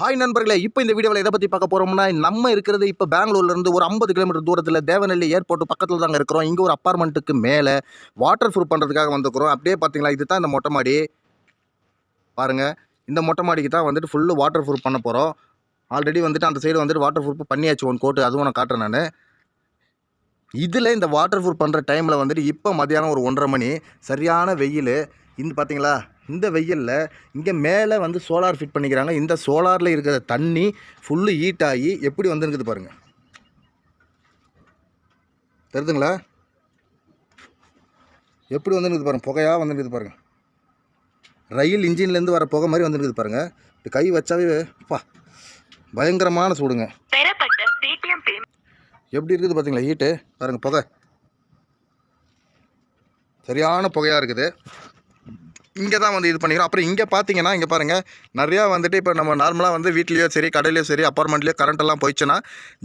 Hi நண்பர்களே. இப்போ இந்த வீடியோவில் எதை பற்றி பார்க்க போகிறோம்னா நம்ம இருக்கிறது இப்போ பெங்களூர்லேருந்து ஒரு ஐம்பது கிலோமீட்டர் தூரத்தில் தேவநெல்லி ஏர்போர்ட் பக்கத்தில் தாங்க இருக்கிறோம். இங்கே ஒரு அப்பார்ட்மெண்ட்டுக்கு மேலே வாட்டர் ப்ரூஃப் பண்ணுறதுக்காக வந்துக்கிறோம் அப்படியே பார்த்தீங்களா இது தான் இந்த மொட்டை மாடி. பாருங்கள் இந்த மொட்டை மாடிக்கு தான் வந்துட்டு ஃபுல்லு வாட்டர் ப்ரூஃப் பண்ண போகிறோம் ஆல்ரெடி வந்துட்டு அந்த சைடு வந்துட்டு வாட்டர் ப்ரூஃப் பண்ணியாச்சு ஒன் கோட்டு அதுவும் நான் காட்டுறேன் நான். இதில் இந்த வாட்டர் ப்ரூஃப் பண்ணுற டைமில் வந்துட்டு இப்போ மதியானம் ஒரு ஒன்றரை மணி. சரியான வெயில். இந்த பார்த்தீங்களா இந்த வெயிலில் இங்கே மேலே வந்து சோலார் ஃபிட் பண்ணிக்கிறாங்க. இந்த சோலாரில் இருக்கிற தண்ணி ஃபுல்லு ஹீட் ஆகி எப்படி வந்துருக்குது பாருங்கள் தெரியுதுங்களா எப்படி வந்துருக்குது பாருங்கள் புகையாக வந்துருக்குது பாருங்கள் ரயில் இன்ஜின்லேருந்து வர புகை மாதிரி வந்துருக்குது பாருங்கள் இப்படி கை வச்சாவே பா பயங்கரமான சூடுங்க. எப்படி இருக்குது பார்த்தீங்களா ஹீட்டு பாருங்கள் புகை. சரியான புகையாக இருக்குது. இங்கே தான் வந்து இது பண்ணிக்கிறோம். அப்புறம் இங்கே பார்த்தீங்கன்னா இங்கே பாருங்கள் நிறையா வந்துட்டு இப்போ நம்ம நார்மலாக வந்து வீட்லேயோ சரி கடையிலையோ சரி அப்பார்ட்மெண்ட்லேயோ கரண்ட்டெல்லாம் போயிடுச்சுன்னா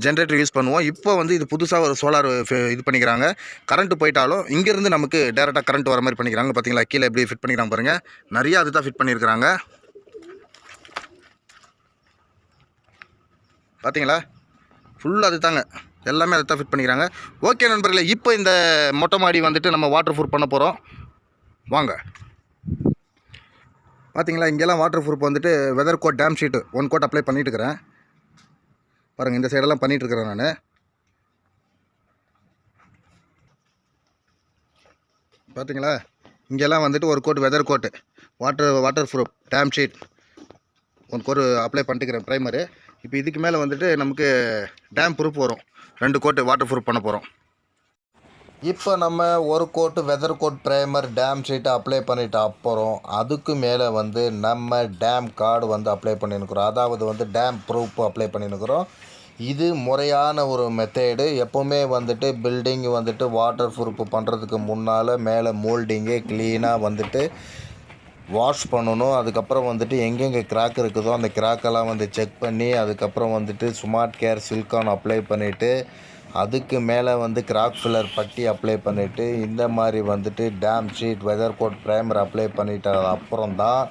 ஜென்ரேட்டர் யூஸ் பண்ணுவோம். இப்போ வந்து இது புதுசாக ஒரு சோலார் இது பண்ணிக்கிறாங்க. கரண்ட்டு போயிட்டாலும் இங்கேருந்து நமக்கு டேரெக்டாக கரண்ட் வர மாதிரி பண்ணிக்கிறாங்க. பார்த்தீங்களா கீழே எப்படி ஃபிட் பண்ணிக்கிறாங்க பாருங்கள் நிறையா அதுதான் ஃபிட் பண்ணியிருக்கிறாங்க. பார்த்தீங்களா ஃபுல்லாக அது தாங்க எல்லாமே அதை தான் ஃபிட் பண்ணிக்கிறாங்க. ஓகே நண்பர்களே இப்போ இந்த மொட்டை மாடி வந்துட்டு நம்ம வாட்டர் ப்ரூஃப் பண்ண போகிறோம் வாங்க. பார்த்தீங்களா இங்கெல்லாம் வாட்டர் ப்ரூஃப் வந்துட்டு weather coat damp sheath one coat apply பண்ணிட்டு இருக்கிறேன் பாருங்கள் இந்த சைடெல்லாம் பண்ணிகிட்ருக்கிறேன் நான். பார்த்தீங்களா? இங்கெல்லாம் வந்துட்டு ஒரு coat weather coat water waterproof damp sheath one coat apply பண்ணிட்டுக்கிறேன் primer இப்போ இதுக்கு மேலே வந்துட்டு நமக்கு டேம் ப்ரூஃப் வரும். ரெண்டு கோட்டு வாட்டர் ப்ரூஃப் பண்ண போகிறோம் இப்போ நம்ம ஒரு coat weather coat primer damp ஷீட்டை அப்ளை பண்ணிட்ட அப்புறம் அதுக்கு மேலே வந்து நம்ம டேம் கார்டு வந்து அப்ளை பண்ணியிருக்கிறோம் அதாவது வந்து டேம் ப்ரூஃப் அப்ளை பண்ணியிருக்கிறோம் இது முறையான ஒரு மெத்தேடு எப்போவுமே வந்துட்டு பில்டிங் வந்துட்டு வாட்டர் ப்ரூஃப் பண்ணுறதுக்கு முன்னால் மேலே மோல்டிங்கே க்ளீனாக வந்துட்டு வாஷ் பண்ணணும். அதுக்கப்புறம் வந்துட்டு எங்கெங்கே கிராக் இருக்குதோ அந்த கிராக்கெல்லாம் வந்து செக் பண்ணி அதுக்கப்புறம் வந்துட்டு ஸ்மார்ட் கேர் சில்கான் அப்ளை பண்ணிவிட்டு அதுக்கு மேலே வந்து கிராக் ஃபில்லர் பட்டி அப்ளை பண்ணிவிட்டு இந்த மாதிரி வந்துட்டு damp sheath weather coat primer apply பண்ணிட்ட அப்புறம் தான்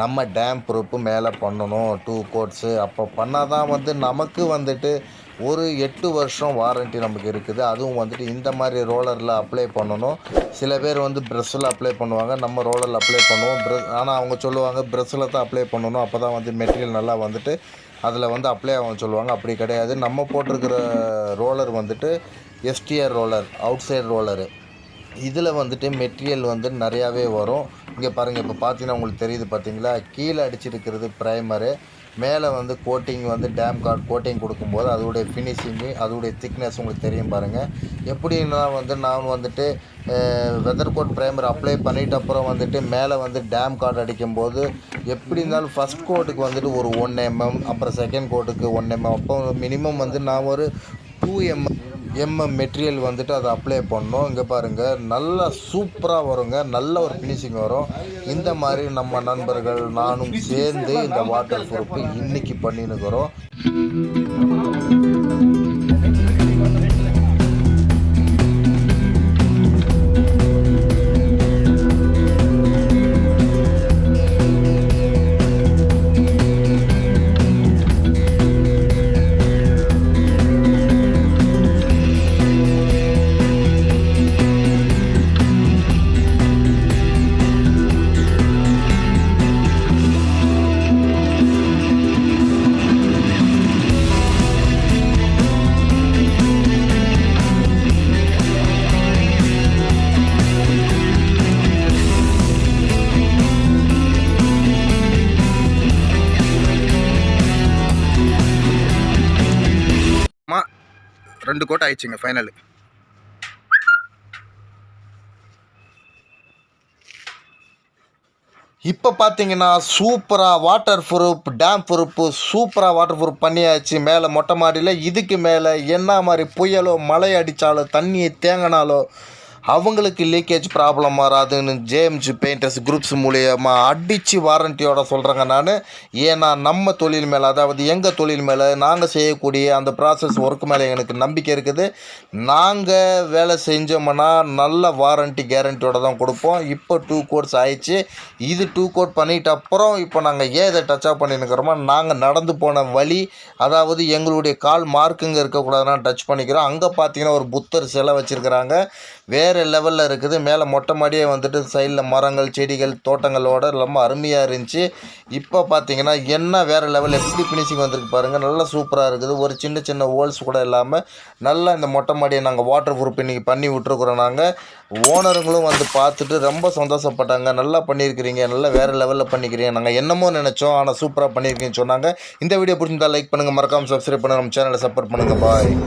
நம்ம டேம் ப்ரூஃப் மேலே பண்ணணும் டூ கோட்ஸு அப்போ பண்ணால் தான் வந்து நமக்கு வந்துட்டு ஒரு எட்டு வருஷம் வாரண்ட்டி நமக்கு இருக்குது. அதுவும் வந்துட்டு இந்த மாதிரி ரோலரில் அப்ளை பண்ணணும். சில பேர் வந்து ப்ரெஸ்ஸில் அப்ளை பண்ணுவாங்க. நம்ம ரோலரில் அப்ளை பண்ணுவோம். ப்ரெஸ் ஆனால் அவங்க சொல்லுவாங்க ப்ரெஸ்ஸில் தான் அப்ளை பண்ணணும். அப்போ தான் வந்து மெட்டீரியல் நல்லா வந்துட்டு அதில் வந்து அப்ளை ஆகும் சொல்லுவாங்க. அப்படி கிடையாது. நம்ம போட்டிருக்கிற ரோலர் வந்துட்டு STR roller outside roller இதில் வந்துட்டு மெட்டீரியல் வந்து நிறையாவே வரும். இங்கே பாருங்கள் இப்போ பார்த்தீங்கன்னா உங்களுக்கு தெரியுது பார்த்தீங்களா கீழே அடிச்சிருக்கிறது ப்ரைமரு மேலே வந்து கோட்டிங் வந்து டேம் கார்டு கோட்டிங் கொடுக்கும்போது அதோடைய ஃபினிஷிங்கு அதோடைய திக்னஸ் உங்களுக்கு தெரியும் பாருங்கள் எப்படின்னா வந்து நான் வந்துட்டு வெதர் கோட் ப்ரைமர் அப்ளை பண்ணிட்ட அப்புறம் வந்துட்டு மேலே வந்து டேம் கார்டு அடிக்கும்போது எப்படி இருந்தாலும் ஃபஸ்ட் கோட்டுக்கு வந்துட்டு ஒரு ஒன் எம்எம் அப்புறம் செகண்ட் கோட்டுக்கு ஒன் எம்எம் அப்போ மினிமம் வந்து நான் ஒரு டூ எம்எம் எம்எம் மெட்டீரியல் வந்துட்டு அதை அப்ளை பண்ணோம். இங்கே பாருங்கள் நல்லா சூப்பராக வருங்க. நல்ல ஒரு ஃபினிஷிங் வரும். இந்த மாதிரி நம்ம நண்பர்கள் நானும் சேர்ந்து இந்த வாட்டர் ப்ரூஃப் இன்னைக்கு பண்ணினுக்கிறோம். ரெண்டு கோட்டை ஆயிடுச்சுங்க ஃபைனல் இப்போ பார்த்தீங்கன்னா சூப்பராக வாட்டர் ப்ரூஃப் டேம் ப்ரூஃப் சூப்பராக வாட்டர் ப்ரூஃப் பண்ணியாச்சு. மேலே மொட்டை மாடியில் இதுக்கு மேலே என்ன மாதிரி புயலோ மழை அடித்தாலோ தண்ணி தேங்கினாலோ அவங்களுக்கு லீக்கேஜ் ப்ராப்ளம் வராதுன்னு ஜேஎம்ஜி பெயிண்டர்ஸ் குரூப்ஸ் மூலியமாக அடித்து வாரண்டியோட சொல்கிறேங்க நான். ஏன்னா நம்ம தொழில் மேலே அதாவது எங்கள் தொழில் மேலே நாங்கள் செய்யக்கூடிய அந்த ப்ராசஸ் ஒர்க் மேலே எனக்கு நம்பிக்கை இருக்குது. நாங்கள் வேலை செஞ்சோம்னா நல்ல வாரண்டி கேரண்டியோட தான் கொடுப்போம். இப்போ டூ கோட்ஸ் ஆயிடுச்சு. இது டூ கோட் பண்ணிட்ட அப்புறம் இப்போ நாங்கள் ஏதை இதை டச்சப் பண்ணிருக்கிறோமோ நாங்கள் நடந்து போன வழி அதாவது எங்களுடைய கால் மார்க்குங்க இருக்கக்கூடாதுன்னா டச் பண்ணிக்கிறோம். அங்கே பார்த்தீங்கன்னா ஒரு புத்தர் சிலை வச்சுருக்கிறாங்க. வேறு லெவலில் இருக்குது. மேலே மொட்டை மாடியே வந்துட்டு சைடில் மரங்கள் செடிகள் தோட்டங்களோட ரொம்ப அருமையாக இருந்துச்சு. இப்போ பார்த்தீங்கன்னா என்ன வேறு லெவல் எப்படி ஃபினிஷிங் வந்திருக்கு பாருங்கள் நல்லா சூப்பராக இருக்குது. ஒரு சின்ன சின்ன ஹோல்ஸ் கூட இல்லாமல் நல்லா இந்த மொட்டை மாடியை நாங்கள் வாட்டர் ப்ரூஃப் இன்றைக்கி பண்ணி விட்ருக்குறோம் நாங்கள் ஓனருங்களும் வந்து பார்த்துட்டு ரொம்ப சந்தோஷப்பட்டாங்க. நல்லா பண்ணியிருக்கிறீங்க. நல்லா வேறு லெவலில் பண்ணிக்கிறீங்க. நாங்கள் என்னமோ நினச்சோம். ஆனால் சூப்பராக பண்ணியிருக்கீங்கன்னு சொன்னாங்க. இந்த வீடியோ பிடிச்சிருந்தா லைக் பண்ணுங்கள் மறக்காமல் சப்ஸ்கிரைப் பண்ணுங்கள் நம்ம சேனலை சப்போர்ட் பண்ணுங்கள் பாய்